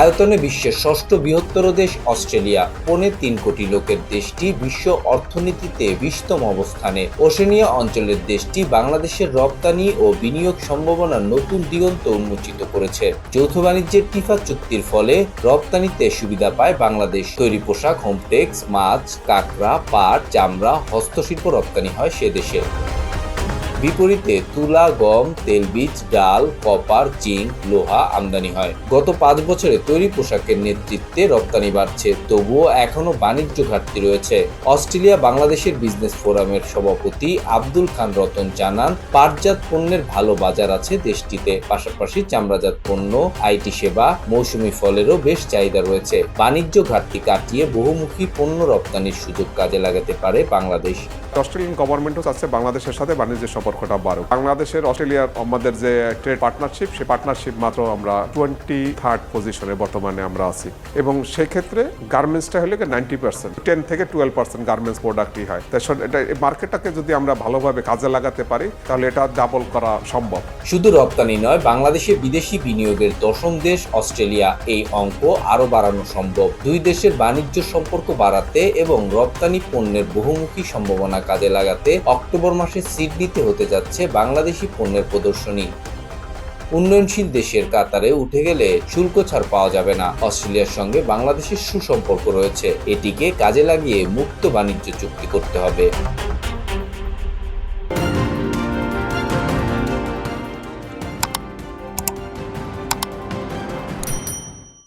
আয়তনে বিশ্বের ষষ্ঠ বৃহত্তর দেশ অস্ট্রেলিয়া। পৌনে তিন কোটি লোকের দেশটি বিশ্ব অর্থনীতিতে বিশতম অবস্থানে। ওশেনিয়া অঞ্চলের দেশটি বাংলাদেশের রপ্তানি ও বিনিয়োগ সম্ভাবনার নতুন দিগন্ত উন্মোচিত করেছে। যৌথ বাণিজ্যের টিফা চুক্তির ফলে রপ্তানিতে সুবিধা পায় বাংলাদেশ। তৈরি পোশাক, হোমটেক্স, মাছ, কাঁকড়া, পাট, চামড়া, হস্তশিল্প রপ্তানি হয় সে দেশে। বিপরীতে তুলা, গম তেলবীজ ডাল, কপার, জিঙ্ক, লোহা আমদানি হয়। গত পাঁচ বছরে তৈরি পোশাকের নেতৃত্বে রপ্তানি বাড়ছে, তবুও এখনও বাণিজ্য ঘাটতি রয়েছে। অস্ট্রেলিয়া বাংলাদেশের বিজনেস ফোরামের সভাপতি আব্দুল খান রতন জানান, পাটজাত পণ্যের ভালো বাজার আছে দেশটিতে। পাশাপাশি চামড়াজাত পণ্য আইটি সেবা, মৌসুমি ফলেরও বেশ চাহিদা রয়েছে। বাণিজ্য ঘাটতি কাটিয়ে বহুমুখী পণ্য রপ্তানির সুযোগ কাজে লাগাতে পারে বাংলাদেশ। অস্ট্রেলিয়ান গভর্নমেন্টও চাচ্ছে বাংলাদেশের সাথে বাণিজ্য সম্পর্কটা বাড়ুক। বাংলাদেশের, অস্ট্রেলিয়ার আমাদের যে ট্রেড পার্টনারশিপ সেই পার্টনারশিপ মাত্র আমরা টোয়েন্টি থার্ড পজিশনে বর্তমানে আমরা আছি। এবং সেক্ষেত্রে গার্মেন্টসটা হলে নাইনটি পার্সেন্ট টেন থেকে টুয়েলভ পার্সেন্ট গার্মেন্টস প্রোডাক্টই হয়। তাই এটা মার্কেটটাকে যদি আমরা ভালোভাবে কাজে লাগাতে পারি, তাহলে এটা ডাবল করা সম্ভব। শুধু রপ্তানি নয়, বাংলাদেশে বিদেশি বিনিয়োগের দশম দেশ অস্ট্রেলিয়া এই অঙ্ক আরও বাড়ানো সম্ভব। দুই দেশের বাণিজ্য সম্পর্ক বাড়াতে এবং রপ্তানি পণ্যের বহুমুখী সম্ভাবনা কাজে লাগাতে অক্টোবর মাসে সিডনিতে হতে যাচ্ছে বাংলাদেশি পণ্যের প্রদর্শনী। উন্নয়নশীল দেশের কাতারে উঠে গেলে শুল্ক ছাড় পাওয়া যাবে না। অস্ট্রেলিয়ার সঙ্গে বাংলাদেশের সুসম্পর্ক রয়েছে। এটিকে কাজে লাগিয়ে মুক্ত বাণিজ্য চুক্তি করতে হবে।